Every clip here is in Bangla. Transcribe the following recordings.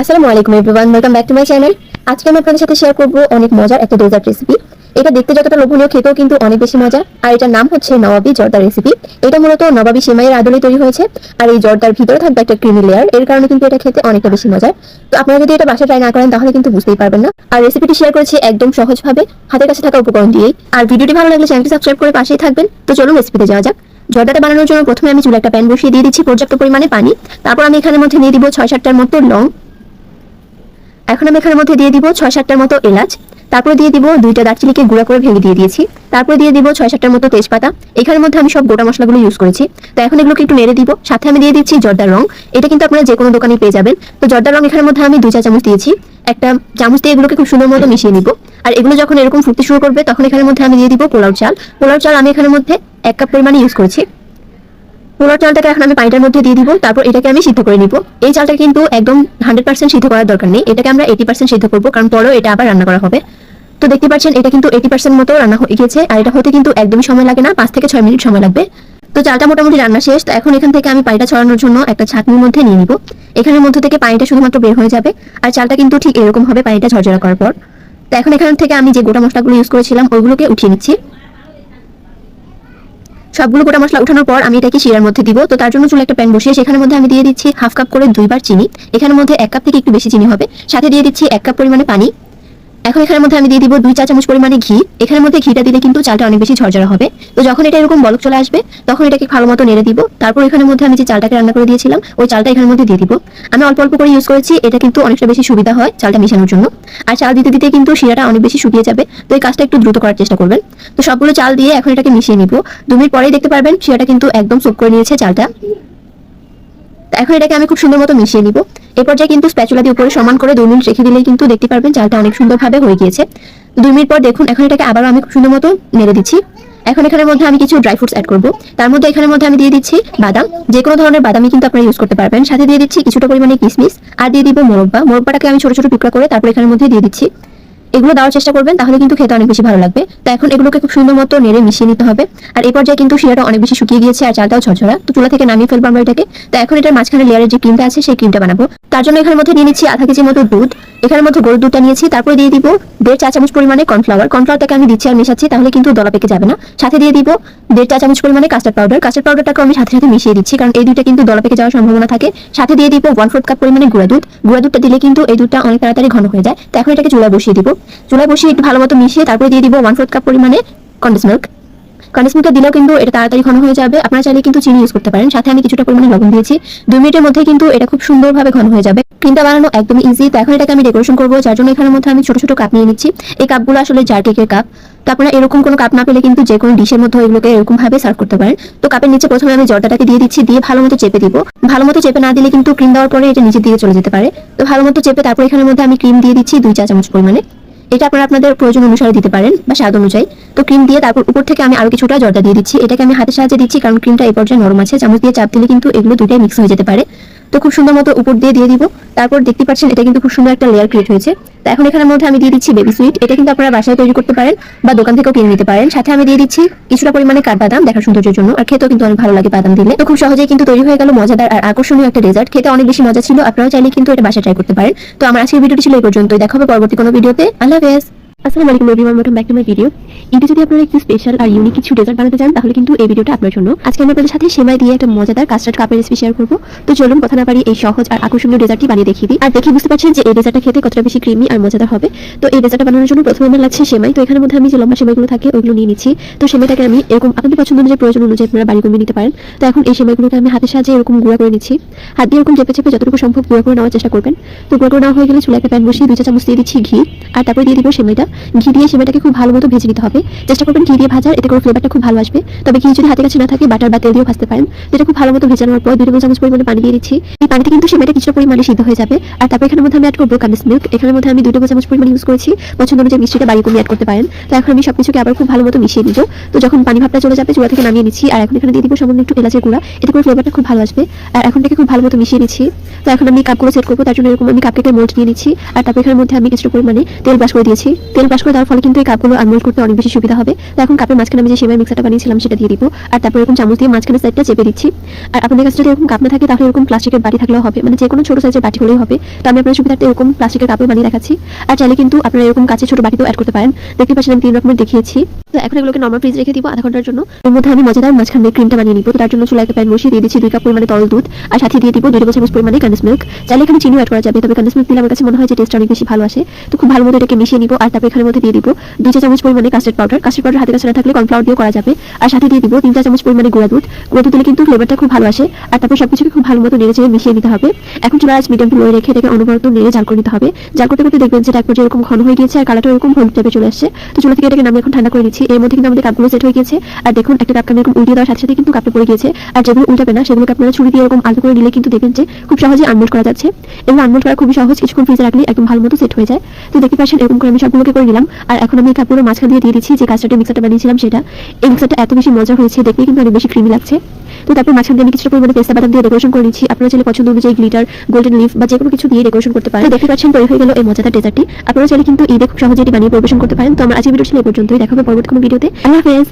আসসালামু আলাইকুম everyone welcome back to my channel আজকে আমি আপনাদের সাথে শেয়ার করব অনেক মজার একটা ডেজার্ট রেসিপি এটা দেখতে যতটা লোভনীয়, খেতেও কিন্তু অনেক বেশি মজা আর এটার নাম হচ্ছে নবাবী জর্দার রেসিপি এটা মূলত নবাবী সেমাইয়ের আদলে তৈরি হয়েছে। আর এই জর্দার ভিতরে থাকবে একটা ক্রিমি লেয়ার এর কারণে কিন্তু এটা খেতে অনেকটা বেশি মজার। তো আপনারা যদি এটা বাসা ট্রাই না করেন, তাহলে কিন্তু বুঝতেই পারবেন না। আর রেসিপিটি শেয়ার করেছি একদম সহজভাবে। হাতের কাছে থাকা উপকরণ দিয়েই। আর ভিডিওটি ভালো লাগলে চ্যানেলটি সাবস্ক্রাইব করে পাশেই থাকবেন। তো চলুন রেসিপিতে যাওয়া যাক। জর্দাটা বানানোর জন্য প্রথমে আমি চুলে একটা প্যান বসিয়ে দিয়ে দিচ্ছি পর্যাপ্ত পরিমাণে পানি। তারপর আমি এখানের মধ্যে নিয়ে দিব ছয় সাতটার মতো লং এখন আমি এখানের মধ্যে দিয়ে দিব ছয় সাতটার মতো এলাচ, তারপরে দিয়ে দিব দুইটা দারচিনিকে গুঁড়া করে ভেঙে দিয়ে দিয়েছি, তারপরে দিয়ে দিব ছয় সাতটার মতো তেজপাতা। এখানের মধ্যে আমি সব গোটা মশলাগুলো ইউজ করেছি। তো এখন এগুলোকে একটু নেড়ে দিব। সাথে আমি দিয়ে দিচ্ছি জর্দার রং। এটা কিন্তু আপনারা যে কোনো দোকানে পেয়ে যাবেন। তো জর্দার রং এখানের মধ্যে আমি দুই চা চামচ দিয়েছি। একটা চামচ দিয়ে এগুলোকে খুব সুন্দর মতো মিশিয়ে নিব। আর এগুলো যখন এরকম ফুটতে শুরু করবে, তখন এখানের মধ্যে আমি দিয়ে দিব পোলাও চাল। পোলাও চাল আমি এখানের মধ্যে এক কাপ পরিমাণে ইউজ করেছি। পোলার চালটাকে এখন আমি পানিটার মধ্যে দিয়ে দিব, তারপর এটাকে আমি সিদ্ধ করে নিব। এই চালটা কিন্তু একদম হান্ড্রেড পার্সেন্ট সিদ্ধ করার দরকার নেই, এটাকে আমরা এইটি পার্সেন্ট সিদ্ধ করব, কারণ পরেও এটা আবার রান্না করা হবে। তো দেখতে পাচ্ছেন, এটা কিন্তু এইটি পার্সেন্ট মতো রান্না হয়ে গেছে আর এটা হতে কিন্তু একদমই সময় লাগে না, পাঁচ থেকে ছয় মিনিট সময় লাগবে। তো চালটা মোটামুটি রান্না শেষ, তো এখন এখান থেকে আমি পানিটা ছড়ানোর জন্য একটা ছাঁকনির মধ্যে নিয়ে নিব। এখানের মধ্যে থেকে পানিটা শুধুমাত্র বের হয়ে যাবে, আর চালটা কিন্তু ঠিক এরকম হবে পানিটা ঝরঝরা করার পর। তো এখন এখান থেকে আমি যে গোটা মশলাগুলো ইউজ করেছিলাম ওইগুলোকে উঠিয়ে নিচ্ছি। সবগুলো গোটা মশলা উঠানোর পর আমি এটাকে শিরার মধ্যে দিব। তো তার জন্য চুলে একটা প্যান বসিয়ে সেখানের মধ্যে আমি দিয়ে দিচ্ছি হাফ কাপ করে দুইবার চিনি। এখানের মধ্যে এক কাপ থেকে একটু বেশি চিনি হবে। সাথে দিয়ে দিচ্ছি এক কাপ পরিমাণে পানি। এখন এখানের মধ্যে আমি দিয়ে দিব দুই চা চামচ পরিমাণে ঘি। এখানের মধ্যে ঘিটা দিলে কিন্তু চালটা অনেক বেশি ঝরঝরা হবে। তো যখন এটা এরকম বলক চলে আসবে, তখন এটাকে ভালো মতো নেড়ে দিব। তারপর এখানের মধ্যে আমি যে চালটাকে রান্না করে দিয়েছিলাম, ওই চালটা এখানের মধ্যে দিয়ে দিব। আমি অল্প অল্প করে ইউজ করেছি, এটা কিন্তু অনেকটা বেশি সুবিধা হয় চালটা মিশানোর জন্য। আর চাল দিতে দিতে কিন্তু শিরাটা অনেক বেশি শুকিয়ে যাবে, তো এই কাজটা একটু দ্রুত করার চেষ্টা করবেন। তো সবগুলো চাল দিয়ে এখন এটাকে মিশিয়ে নিব। দু মিনিট পরেই দেখতে পারবেন শিরাটা কিন্তু একদম সোপ করে নিয়েছে চালটা। এখন এটাকে আমি খুব সুন্দর মতো মিশিয়ে নিব। এই পর্যায়ে কিন্তু স্প্যাচুলা দিয়ে উপরে সমান করে দুই মিনিট রেখে দিলেই কিন্তু দেখতে পারবেন চালটা অনেক সুন্দরভাবে হয়ে গিয়েছে। দুই মিনিট পর দেখুন, এখন এটাকে আবারও আমি খুব সুন্দর মতো নেড়ে দিচ্ছি। এখন এখানের মধ্যে আমি কিছু ড্রাই ফ্রুটস অ্যাড করব। তার মধ্যে এখানের মধ্যে আমি দিয়ে দিচ্ছি বাদাম। যে কোনো ধরনের বাদামই কিন্তু আপনারা ইউজ করতে পারবেন। সাথে দিয়ে দিচ্ছি কিছুটা পরিমাণে কিসমিস। আর দিয়ে দিব মোরব্বা। মোরব্বাটাকে আমি ছোট ছোট টুকরা করে তারপর এখানের মধ্যে দিয়ে দিচ্ছি। এগুলো দেওয়ার চেষ্টা করবেন, তাহলে কিন্তু খেতে অনেক বেশি ভালো লাগবে। তো এখন এগুলোকে খুব সুন্দর মতো নেড়ে মিশিয়ে নিতে হবে। আর এই পর্যায়ে কিন্তু শিরাটা অনেক বেশি শুকিয়ে গিয়েছে আর চালটাও ঝরঝরা। তো চুলা থেকে নামিয়ে ফেলব আমরা এটাকে। তো এখন এটার মাঝখানে লেয়ারের যে ক্রিমটা আছে, সেই ক্রিমটা বানাবো। তার জন্য এখানের মধ্যে নিয়ে নিচ্ছি আধা কেজি মতো দুধ। এখানের মধ্যে গরুর দুধটা নিয়েছি, তারপরে দিয়ে দিব দেড় চা চামচ পরিমাণে কর্নফ্লাওয়ার। কর্নফ্লাওয়ারটাকে আমি দিচ্ছি আর মেশাচ্ছি, তাহলে কিন্তু দলা পেকে যাবে না। সাথে দিয়ে দিব দেড় চা চামচ পরিমাণে কাস্টার্ড পাউডার। কাস্টার্ড পাউডারটাকে আমি সাথে সাথে মিশিয়ে দিচ্ছি, কারণ এই দুইটা কিন্তু দলা পেকে যাওয়ার সম্ভাবনা থাকে। সাথে দিয়ে দিব ওয়ান ফোর্থ কাপ পরিমাণে গুঁড়া দুধ। গুঁড়া দুধটা দিলে কিন্তু এই দুধটা অনেক তাড়াতাড়ি ঘন হয়ে যায়। তো এখন এটাকে চুলা বসিয়ে দিব। চুলায় বসিয়ে একটু ভালো মতো মিশিয়ে তারপরে দিয়ে দিব ওয়ান ফোর্থ কাপ পরিমাণে কন্ডেন্স মিল্ক কন্ডেন্স মিল্কটা দিলেও কিন্তু এটা তাড়াতাড়ি ঘন হয়ে যাবে। আপনারা চাইলে কিন্তু চিনি ইউজ করতে পারেন। সাথে আমি কিছুটা পরিমাণে লবণ দিয়েছি। দুই মিনিটের মধ্যে কিন্তু এটা খুব সুন্দরভাবে ঘন হয়ে যাবে। ক্রিমটা বানানো একদমই ইজি তো এখন এটাকে আমি ডেকোরেশন করব, যার জন্য এখানের মধ্যে আমি ছোট ছোট কাপ নিয়ে নিচ্ছি। এই কাপগুলো আসলে জার কেকের কাপ তো আপনারা এরকম কোনো কাপ না পেলে কিন্তু যে কোনো ডিশের মধ্যে এগুলোকে এরকম ভাবে সার্ভ করতে পারেন। তো কাপের নিচে প্রথমে আমি জর্দাটাকে দিয়ে দিচ্ছি, দিয়ে ভালো মতো চেপে দিব। ভালো মতো চেপে না দিলে কিন্তু ক্রিম দেওয়ার পরে এটা নিচের দিকে চলে যেতে পারে। তো ভালো মতো চেপে তারপর এখানের মধ্যে আমি ক্রিম দিয়ে দিচ্ছি দুই চা চামচ পরিমাণে। এটা আপনারা আপনাদের প্রয়োজন অনুসারে দিতে পারেন বা স্বাদ অনুযায়ী। তো ক্রিম দিয়ে তারপর উপর থেকে আমি আরও কিছুটা জর্দা দিয়ে দিচ্ছি। এটাকে আমি হাতের সাহায্যে দিচ্ছি কারণ ক্রিমটা এই পর্যায়ে নরম আছে। চামচ দিয়ে চাপ দিলে কিন্তু এগুলো দুটাই মিক্স হয়ে যেতে পারে। তো খুব সুন্দর মতো উপর দিয়ে দিয়ে দিব। তারপর দেখতে পাচ্ছেন, এটা কিন্তু খুব সুন্দর একটা লেয়ার ক্রিয়েট হয়েছে। তো এখন এখানের মধ্যে আমি দিয়ে দিচ্ছি বেবি সুইট এটা কিন্তু আপনারা বাসায় তৈরি করতে পারেন বা দোকান থেকেও কিনে নিতে পারেন। সাথে আমি দিয়ে দিচ্ছি কিছুটা পরিমাণে কাঠবাদাম দেখার সৌন্দর্যের জন্য। আর খেতেও কিন্তু অনেক ভালো লাগে বাদাম দিলে। তো খুব সহজেই কিন্তু তৈরি হয়ে গেল মজাদার আর আকর্ষণীয় একটা ডেজার্ট খেতে অনেক বেশি মজা ছিল। আপনারাও চাইলে কিন্তু এটা বাসায় ট্রাই করতে পারেন। তো আমার আজকের ভিডিওটি ছিল এই পর্যন্তই। দেখা হবে পরবর্তী কোনো ভিডিওতে আল্লাহ হাফেজ। আসসালামু আলাইকুম everyone welcome back to my video এটা যদি আপনারা একটু স্পেশাল আর ইউনিক কিছু ডেজার্ট বানাতে চান, তাহলে কিন্তু এই ভিডিওটা আপনার জন্য। আজকে আমি আপনাদের সাথে সেমাই দিয়ে একটা মজাদার কাস্টার্ড কাপের রেসিপি শেয়ার করব। তো চলুন, কথা না পারি এই সহজ আর আকর্ষণীয় ডেজার্টটি বানিয়ে দেখিয়ে দিই। আর দেখে বুঝতে পারছেন যে এই ডেজার্টটা খেতে কতটা বেশি ক্রিমি আর মজাদার হবে। তো এই ডেজার্টটা বানানোর জন্য প্রথমে আমার লাগছে সেমাই। তো এখানের মধ্যে আমি যে লম্বা সেমাইগুলো থাকে, ওইগুলো নিয়ে নিচ্ছি। তো সেমাইটাকে আমি এরকম আপনাদের পছন্দ অনুযায়ী প্রয়োজন অনুযায়ী আপনারা বাড়ি কমিয়ে নিতে পারেন। তো এখন এই সেমাইগুলোকে আমি হাতের সাহায্যে এরকম গুঁড়া করে নিচ্ছি। হাত দিয়ে এরকম চেপে চেপে যতটুকু সম্ভব গুঁড়া করে নেওয়ার চেষ্টা করবেন। তো গুঁড়া করে নেওয়া হয়ে গেলে চুলে একটা প্যান বসিয়ে দুই চা চামচ দিয়ে দিচ্ছি ঘি। আর তারপরে দিয়ে দিব সেমাইটা। ঘি দিয়ে সেমাইটাকে খুব ভালো মতো ভেজে নিতে হবে। চেষ্টা করবেন ঘি দিয়ে ভাজার, এতে করে ফ্লেভারটা খুব ভালো আসবে। তবে ঘি যদি হাতে কাছে না থাকে বাটার বা তেল দিয়েও ভাজতে পারেন। যেটা খুব ভালো মতো ভেজে নেওয়ার পর দুই চামচ পরিমাণে পানি দিয়ে দিচ্ছি। এই পানিতে কিন্তু সেমাইটা কিছুটা পরিমাণে সিদ্ধ হয়ে যাবে। আর তারপর এখানের মধ্যে আমি অ্যাড করব কান্ডেন্স মিল্ক এখানের মধ্যে আমি দুই চামচ পরিমাণে ইউজ করেছি। পছন্দ অনুযায়ী মিষ্টিটা বাড়ি কমিয়ে অ্যাড করতে পারেন। তো এখন আমি সবকিছুকে আবার খুব ভালো মতো মিশিয়ে দিব তো যখন পানি ভাবটা চলে যাবে, চুলা থেকে নামিয়ে নিচ্ছি। আর এখন এখানে দিয়ে দিব সামান্য একটু এলাচের গুঁড়া। এতে করে ফ্লেভারটা খুব ভালো আসবে। আর এখন থেকে খুব ভালো মতো মিশিয়ে নিচ্ছি। তো এখন আমি কাপগুলো সেট করব। তার জন্য এরকম আমি কাপকেটের মোল্ড নিয়ে নিচ্ছি। আর তারপর এখানের মধ্যে আমি কিছুটা পরিমাণে তেল ব্রাশ করে দিয়েছি। তেল ব্রাশ করে দেওয়ার ফলে কিন্তু এই কাপগুলো আনমোল্ড করতে অনেক বেশি সুবিধা হবে। তো এখন কাপের মাঝখানে আমি যে সেমাই মিক্সারটা বানিয়েছিলাম সেটা দিয়ে দিব। আর তারপর এরকম চামচ দিয়ে মাঝখানে সাইডটা চেপে দিচ্ছি। আর আপনাদের কাছে যদি এরকম কাপ না থাকে, তাহলে এরকম প্লাস্টিকের বাটি থাকলেও হবে। মানে যে কোনো ছোট সাইজের বাটি হলেই হবে। তো আমি আপনার সুবিধার্থে এরকম প্লাস্টিকের কাপে বানিয়ে দেখাচ্ছি। আর চাইলে কিন্তু আপনারা এরকম কাছে ছোট বাটিতেও অ্যাড করতে পারেন। দেখতে পাচ্ছেন আমি তিন রকমের দেখিয়েছি। তো এখন এগুলোকে নর্মাল ফ্রিজ রেখে দিব আধা ঘণ্টার জন্য। এর মধ্যে আমি মজাদার মাঝখানে ক্রিমটা বানিয়ে নিব। তার জন্য চুলা একটা প্যান বসিয়ে দিয়ে দিচ্ছি দুই কাপ পরিমাণে তরল দুধ। আর সাথে দিয়ে দিব দুই টেবিল চামচ পরিমাণে কন্ডেন্স মিল্ক চাইলে এখানে চিনিও অ্যাড করা যাবে, তবে কন্ডেন্স মিল্ক দিলে আমার কাছে মনে হয় যে টেস্ট অনেক বেশি ভালো আসে। তো খুব ভালো মতো এটাকে মিশিয়ে নিব। আর তারপর এখানে মধ্যে দিয়ে দিব। দুই চা চামচ পরিমাণে কাস্টার্ড পাউডার কাস্টার্ড পাউডার হাতে কাছে না থাকলে কর্নফ্লাওয়ার দিয়েও করা যাবে। আর সাথে দিয়ে দিব তিন চা চামচ পরিমাণে গুঁড়া দুধ। গুঁড়া দুধ দিলে কিন্তু ফ্লেভারটা খুব ভালো আসে। আর তারপর সবকিছুকে খুব ভালো মতো নেড়ে চেড়ে মিশিয়ে নিতে হবে। এখন চুলা আজ মিডিয়াম টু লো রেখে এটাকে অনবরত নেড়ে জাল করে নিতে হবে। জাল করতে করতে দেখবেন যে এক পর্যায়ে এরকম ঘন হয়ে গিয়েছে আর কালারটা এরকম হলুদ টাইপে চলে আসছে। তো চুলা থেকে এটাকে নামিয়ে এখন ঠান্ডা করে নিচ্ছি। এর মধ্যে কিন্তু আমাদের কাপগুলো সেট হয়ে গেছে আর দেখুন, একটা কাপকে আমি এরকম উল্টিয়ে দেওয়ার সাথে সাথে কিন্তু কাপটা পড়ে গিয়েছে। আর যেগুলো উল্টাবে না, সেগুলোকে আপনারা ছুরি দিয়ে এরকম আলতো করে নিলে কিন্তু দেখবেন যে খুব সহজে আনমোল্ড করা যাচ্ছে। এবং আনমোল্ড করা খুবই সহজ। কিছুক্ষণ ফ্রিজে রাখলে একদম ভালো মতো সেট হয়ে যায়। তো দেখতে পাচ্ছেন, এরকম করে আমি সবগুলোকে করে নিলাম। আর এখন আমি এটা পুরো মাঝখান দিয়ে দিয়ে দিচ্ছি যে কাজটা মিক্সারটা বানিয়েছিলাম সেটা। এই মিক্সারটা এত বেশি মজা হয়েছে, দেখতে কিন্তু অনেক বেশি ক্রিমি লাগছে। তো তারপর মাঝখান দিয়ে আমি কিছুটা পরিমাণে পেস্তা বাদাম দিয়ে ডেকোরেশন করে নিচ্ছি। আপনারা চাইলে পছন্দ অনুযায়ী গ্লিটার গোল্ডেন লিফ বা যে কোনো কিছু দিয়ে ডেকোরেশন করতে পারেন। দেখতে পাচ্ছেন তৈরি হয়ে গেল এই মজাদার ডেজার্টটি আপনারা চাইলে কিন্তু ঈদে খুব সহজে এটি বানিয়ে পরিবেশন করতে পারেন। তো আমার আজকের ভিডিও ছিল এই পর্যন্তই। দেখা হবে পরবর্তী কোনো ভিডিওতে আল্লাহ হাফেজ।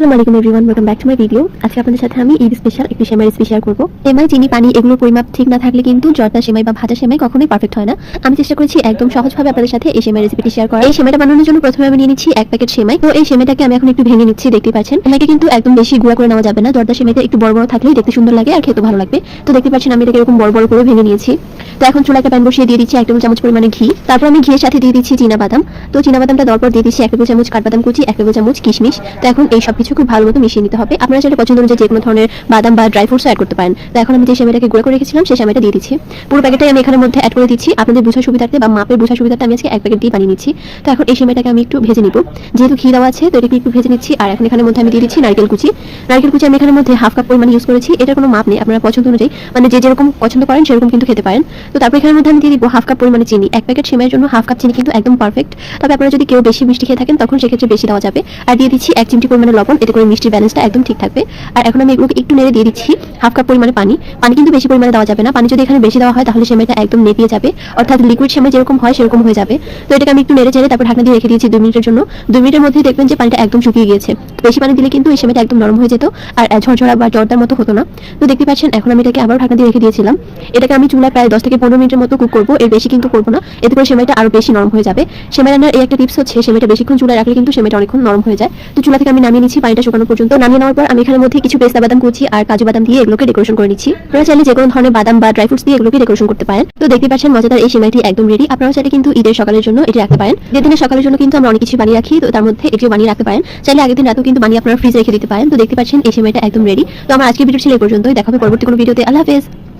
আসসালামু আলাইকুম everyone welcome back to my video আজকে আপনাদের সাথে আমি ঈদ স্পেশাল একটি সেমাই রেসিপি শেয়ার করব। সেমাই চিনি, পানি, এগুলোর পরিমাপ ঠিক না থাকলে কিন্তু জর্দা সেমাই বা ভাজা সেমাই কখনোই পারফেক্ট হয় না। আমি চেষ্টা করেছি একদম সহজভাবে আপনাদের সাথে এই সেমাই রেসিপিটি শেয়ার করা এই সেমাইটা বানানোর জন্য প্রথমে আমি নিয়ে নিচ্ছি এক প্যাকেট সেমাই। তো এই সেমাইটাকে আমি এখন একটু ভেঙে নিচ্ছি দেখতে পাচ্ছেন। সেমাইকে কিন্তু একদম বেশি গুঁড়া করে নেওয়া যাবে না। জর্দা সেমাইটা একটু বড় বড় থাকলেই দেখতে সুন্দর লাগে আর খেতে ভালো লাগবে। তো দেখতে পাচ্ছেন আমি এটাকে এরকম বড় বড় করে ভেঙে নিয়েছি। তো এখন চুলা একটা প্যান বসিয়ে দিয়ে দিচ্ছি এক টেবিল চামচ পরিমাণে ঘি। তারপর আমি ঘিয়ের সাথে দিয়ে দিচ্ছি চীনা বাদাম। তো চীনা বাদামটা দেওয়ার পর দিয়ে দিচ্ছি এক টেবিল চামচ কাঠবাদাম কুচি, এক টেবিল চামচ কিশমিশ। তো এখন এই সব কিছু খুব ভালো মতো মিশিয়ে নিতে হবে। আপনারা চাইলে পছন্দ অনুযায়ী যে কোনো ধরনের বাদাম বা ড্রাই ফ্রুটস অ্যাড করতে পারেন। তো এখন আমি যে সেমাইটাকে গুঁড়ো করে রেখেছিলাম, সেই সেমাইটা দিয়ে দিচ্ছি। পুরো প্যাকেটটাই আমি এখানের মধ্যে অ্যাড করে দিচ্ছি। আপনাদের বোঝার সুবিধার্থে বা মাপের বোঝার সুবিধার্থে আমি আজকে এক প্যাকেট দিয়ে বানিয়ে নিচ্ছি। তো এখন এই সেমাইটাকে আমি একটু ভেজে নিব। যেহেতু ঘি দেওয়া আছে, তো এটাকে একটু ভেজে নিচ্ছি। আর এখন এখানের মধ্যে আমি দিয়ে দিচ্ছি নারকেল কুচি। নারকেল কুচি আমি এখানের মধ্যে হাফ কাপ পরিমাণ ইউজ করেছি। এটার কোনো মাপ নেই। আপনারা পছন্দ অনুযায়ী মানে যে যেরকম পছন্দ করেন, সেরকম কিন্তু খেতে পারেন। তো তারপর এখানের মধ্যে আমি দিয়ে দিব হাফ কাপ পরিমাণে চিনি। এক প্যাকেট সেমাইয়ের জন্য হাফ কাপ চিনি কিন্তু একদম পারফেক্ট তবে আপনারা যদি কেউ বেশি মিষ্টি খেয়ে থাকেন, তখন সেক্ষেত্রে বেশি দেওয়া যাবে। আর দিয়ে দিচ্ছি এক চিমটি পরিমাণে লবণ, এতে করে মিষ্টির ব্যালেন্সটা একদম ঠিক থাকবে। আর এখন আমি এগুলোকে একটু নেড়ে দিয়ে দিচ্ছি হাফ কাপ পরিমাণে পানি। পানি কিন্তু বেশি পরিমাণে দেওয়া যাবে না। পানি যদি এখানে বেশি দেওয়া হয়, তাহলে সেমাইটা একদম নেপিয়ে যাবে। অর্থাৎ লিকুইড সেমাই যেরকম হয়, সেরকম হয়ে যাবে। তো এটাকে আমি একটু নেড়ে চেড়ে তারপর ঢাকনা দিয়ে রেখে দিয়েছি দুই মিনিটের জন্য। দুই মিনিটের মধ্যেই দেখবেন যে পানিটা একদম শুকিয়ে গিয়েছে। বেশি পানি দিলে কিন্তু এই সেমাইটা একদম নরম হয়ে যেত। আর ঝরঝরা বা জর্দার মতো হতো না। তো দেখতে পাচ্ছেন, এখন আমি এটাকে আবার ঢাকনা দিয়ে রেখে দিয়েছিলাম। এটাকে আমি চুলায় প্রায় দশ থেকে পনেরো মিনিটের মতো কুক করব, এর বেশি কিন্তু করব না। এতে করে সেমাইটা আরও বেশি নরম হয়ে যাবে। সেমাই রান্নার এই একটা টিপস হচ্ছে, সেমাইটা বেশিক্ষণ চুলায় রাখলে কিন্তু সেমাইটা অনেকক্ষণ নরম হয়ে যায়। তো চুলা থেকে আমি নামিয়ে নিচ্ছি পানিটা শুকানো পর্যন্ত। নামিয়ে নেওয়ার পর আমি এখানের মধ্যে কিছু পেস্তা বাদাম কুচি আর কাজু বাদাম দিয়ে এগুলোকে ডেকোরেশন করে নিচ্ছি। আপনারা চাইলে যে কোনো ধরনের বাদাম বা ড্রাই ফ্রুটস দিয়ে এগুলোকে ডেকোরেশন করতে পারেন। তো দেখতে পাচ্ছেন মজাদার এই সেমাইটি একদম রেডি আপনারা চাইলে কিন্তু ঈদের সকালের জন্য এটি রাখতে পারেন। যে দিনের সকালের জন্য কিন্তু আমরা অনেক কিছু বানিয়ে রাখি, তো তার মধ্যে এটিও বানিয়ে রাখতে পারেন। চাইলে আগের দিন রাতেও কিন্তু বানিয়ে আপনারা ফ্রিজে রেখে দিতে পারেন। তো দেখতে পাচ্ছেন এই সেমাইটা একদম রেডি তো আমার আজকের ভিডিও ছিল এই পর্যন্তই। দেখাবে পরবর্তী কোনো ভিডিওতে আল্লাহ হাফেজ।